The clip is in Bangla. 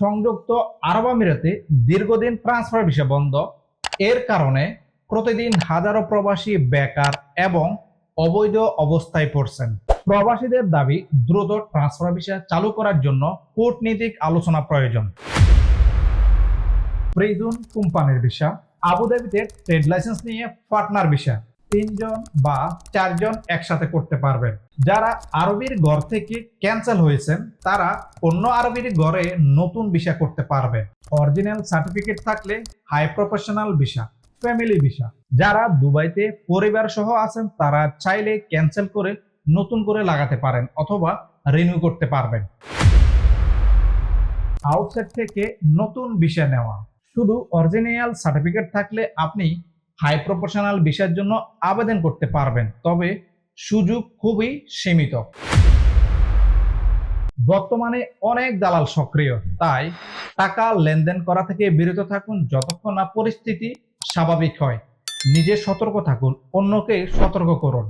সংযুক্ত আরব আমিরাতে দীর্ঘদিন ট্রান্সফার ভিসা বন্ধ। এর কারণে প্রতিদিন হাজারো প্রবাসী বেকার এবং অবৈধ অবস্থায় পড়ছেন। প্রবাসীদের দাবি, দ্রুত ট্রান্সফার ভিসা চালু করার জন্য কূটনীতিক আলোচনা প্রয়োজন। প্রিজুন কোম্পানির ভিসা আবুধাবিতে ট্রেড লাইসেন্স নিয়ে পার্টনার ভিসা তিনজন বা চারজন একসাথে করতে পারবেন। যারা আরবির ঘর থেকে ক্যান্সেল হয়েছেন, তারা অন্য আরবির ঘরে নতুন ভিসা করতে পারবেন। অরিজিনাল সার্টিফিকেট থাকলে high professional visa family visa যারা দুবাইতে পরিবার সহ আছেন, তারা চাইলে ক্যান্সেল করে নতুন করে লাগাতে পারেন অথবা রিনিউ করতে পারবেন। আউটসাইড থেকে নতুন ভিসা নেওয়া। শুধু অরিজিনাল সার্টিফিকেট থাকলে আপনি হাই প্রফেশনাল ভিসার জন্য আবেদন করতে পারবেন। তবে সুযোগ খুবই সীমিত। বর্তমানে অনেক দালাল সক্রিয়, তাই টাকা লেনদেন করা থেকে বিরত থাকুন যতক্ষণ না পরিস্থিতি স্বাভাবিক হয়। নিজে সতর্ক থাকুন, অন্যকে সতর্ক করুন।